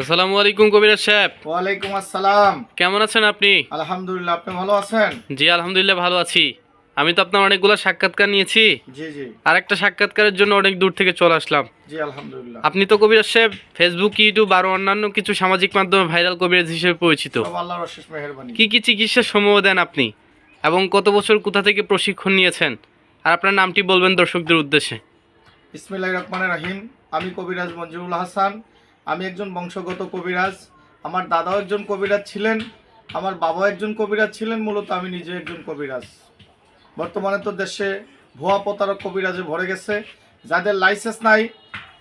আসসালামু আলাইকুম কবিরাজ সাহেব। ওয়ালাইকুম আসসালাম। কেমন আছেন আপনি? আলহামদুলিল্লাহ আপনি ভালো আছেন? জি আলহামদুলিল্লাহ ভালো আছি। আমি তো আপনার অনেকগুলো সাক্ষাৎকার নিয়েছি। জি জি। আর একটা সাক্ষাৎকারের জন্য অনেক দূর থেকে চলে আসলাম। জি আলহামদুলিল্লাহ। আপনি তো কবিরাজ সাহেব ফেসবুক ইউটিউব আর অন্যান্য কিছু সামাজিক মাধ্যমে ভাইরাল কবিরাজ হিসেবে পরিচিত। আল্লাহর অশেষ মেহেরবানি। কি কি চিকিৎসার সমূহ দেন আপনি? এবং কত বছর কোথা থেকে প্রশিক্ষণ নিয়েছেন? আর আপনার নামটি বলবেন দর্শকদের উদ্দেশ্যে। ইসমিল্লাহ রহমানের রাহিম। আমি কবিরাজ মঞ্জুরুল হাসান। আমি একজন বংশগত কবিরাজ, আমার দাদাও একজন কবিরাজ ছিলেন, আমার বাবাও একজন কবিরাজ ছিলেন, মূলত আমি নিজে একজন কবিরাজ। বর্তমানে তো দেশে ভুয়া প্রতারক কবিরাজে ভরে গেছে। যাদের লাইসেন্স নাই,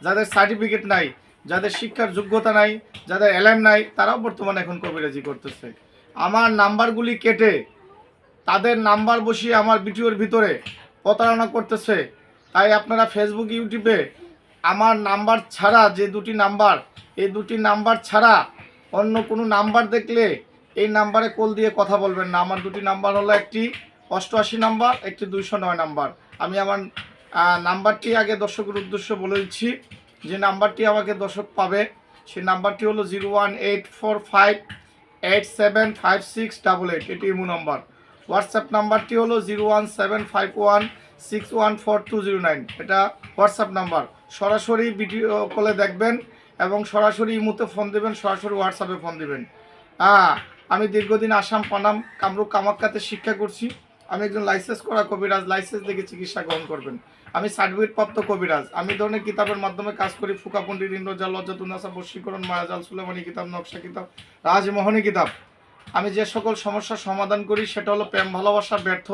যাদের সার্টিফিকেট নাই, যাদের শিক্ষার যোগ্যতা নাই, যাদের এলএম নাই, তারাও বর্তমানে এখন কবিরাজি করতেছে। আমার নাম্বারগুলি কেটে তাদের নাম্বার বসিয়ে আমার ভিডিওর ভিতরে প্রতারণা করতেছে। তাই আপনারা ফেসবুক ইউটিউবে আমার নাম্বার ছাড়া, যে দুটি নাম্বার, এই দুটি নাম্বার ছাড়া অন্য কোনো নাম্বার দেখলে এই নাম্বারে কল দিয়ে কথা বলবেন না। আমার দুটি নাম্বার হলো একটি অষ্টআশি নাম্বার, একটি দুইশো নয় নাম্বার। আমি আমার নাম্বারটি আগে দর্শকের উদ্দেশ্য বলে দিচ্ছি। যে নাম্বারটি আমাকে দর্শক পাবে সেই নাম্বারটি হলো zero one eight four five eight seven five six double eight. এটি ইমো নাম্বার। হোয়াটসঅ্যাপ নাম্বারটি হলো zero one seven five one six one four two zero nine. এটা হোয়াটসঅ্যাপ নাম্বার। সরাসরি ভিডিও কলে দেখবেন এবং সরাসরি ইমুতে ফোন দেবেন, সরাসরি হোয়াটসঅ্যাপে ফোন দেবেন। হ্যাঁ আমি দীর্ঘদিন আসাম, পানাম, কামরূপ, কামাক্কাতে শিক্ষা করছি। আমি একজন লাইসেন্স করা কবিরাজ লাইসেন্স দেখে চিকিৎসা গ্রহণ করবেন। আমি সার্টিফিকেট প্রাপ্ত কবিরাজ। আমি ধরনের কিতাবের মাধ্যমে কাজ করি। ফুকা পণ্ডিত ইন্দ্রজাল লজ্জাতুন্নাসা বশীকরণ, মায়াজাল, সুলেমানি কিতাব, নকশা কিতাব, রাজমোহনী কিতাব। আমি যে সকল সমস্যার সমাধান করি, সেটা হলো প্রেম, ভালোবাসা, ব্যর্থ,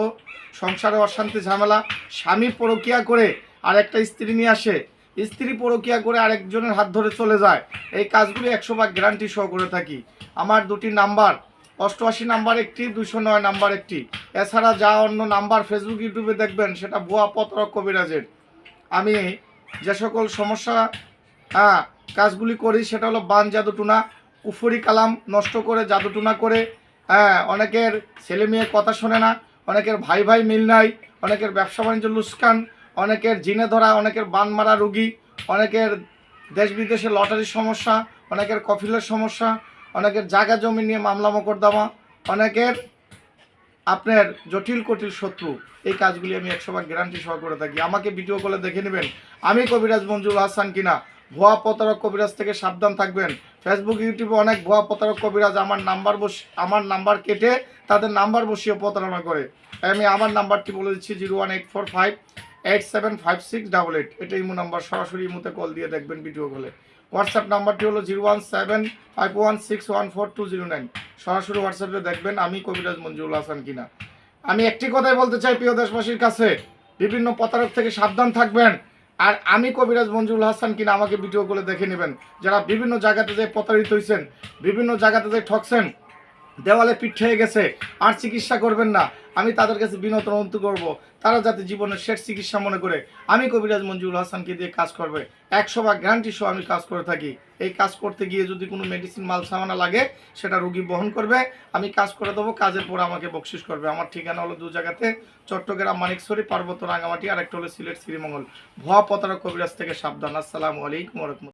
সংসারে অশান্তি, ঝামেলা, স্বামী পরকিয়া করে আর একটা স্ত্রী নিয়ে আসে স্ত্রী পরকিয়া করে আরেকজনের হাত ধরে চলে যায়। এই কাজগুলি একশো ভাগ গ্যারান্টি সহ করে থাকি। আমার দুটি নাম্বার, অষ্টআশি নাম্বার একটি দুশো নয় নাম্বার একটি। এছাড়া যা অন্য নাম্বার ফেসবুক ইউটিউবে দেখবেন, সেটা ভুয়া পতরক কবিরাজের। আমি যে সকল সমস্যা হ্যাঁ কাজগুলি করি, সেটা হলো বান জাদুটুনা, কুফুরি কালাম নষ্ট করে, জাদুটুনা করে হ্যাঁ অনেকের ছেলে মেয়ে কথা শোনে না, অনেকের ভাই ভাই মিল নাই, অনেকের ব্যবসা বাণিজ্য লুস্কান অনেকের জিনে ধরা, অনেকের বান মারা রুগী, অনেকের দেশ বিদেশে লটারির সমস্যা, অনেকের কফিলের সমস্যা, অনেকের জায়গা জমি নিয়ে মামলা মোকদ্দমা অনেকের আপনার জটিল কটিল শত্রু। এই কাজগুলি আমি একশো ভাগ গ্যারান্টি সহ করে থাকি। আমাকে ভিডিও কলে দেখে নেবেন। আমি কবিরাজ মঞ্জুর হাসান কিনা? ভুয়া প্রতারক কবিরাজ থেকে সাবধান থাকবেন। ফেসবুক ইউটিউবে অনেক ভুয়া প্রতারক কবিরাজ আমার নাম্বার বস, আমার নাম্বার কেটে তাদের নাম্বার বসিয়ে প্রতারণা করে। আমি আমার নাম্বারটি বলে দিচ্ছি zero one eight four five eight seven five six double eight এটা ইমো নাম্বার, সরাসরি ইমোতে কল দিয়ে দেখবেন ভিডিও কলে হোয়াটসঅ্যাপ নাম্বারটি হলো zero one seven five one six one four two zero nine সরাসরি হোয়াটসঅ্যাপে দেখবেন আমি কবিরাজ মঞ্জুরুল হাসান কিনা। আমি একটি কথাই বলতে চাই, প্রিয় দেশবাসীর কাছে। বিভিন্ন প্রতারক থেকে সাবধান থাকবেন। আর আমি কবিরাজ মঞ্জুরুল হাসান কিনা আমাকে ভিডিও করে দেখে নেবেন। যারা বিভিন্ন জায়গাতে যে প্রতারিত হয়েছেন বিভিন্ন জায়গাতে যে ঠকছেন দেওয়ালে পিঠ হয়ে গেছে, আর চিকিৎসা করবেন না। আমি তাদের কাছে বিনত অনুরোধ করব, তারা যাতে জীবনের শেষ চিকিৎসা মনে করে। আমি কবিরাজ মঞ্জুরুল হাসানকে দিয়ে কাজ করবে। একশো বা গ্যারান্টি সহ আমি কাজ করে থাকি। এই কাজ করতে গিয়ে যদি কোনো মেডিসিন মাল, সামানা লাগে, সেটা রুগী বহন করবে। আমি কাজ করে দেবো, কাজের পর আমাকে বকশিস করবে। আমার ঠিকানা হলো দু জায়গাতে চট্টগ্রাম মানিকছড়ি পার্বত্য রাঙামাটি আর একটা হলো সিলেট শ্রীমঙ্গল। ভুয়া প্রতারক কবিরাজ থেকে সাবধান। আসসালামু আলাইকুম রহমতুল্লাহ।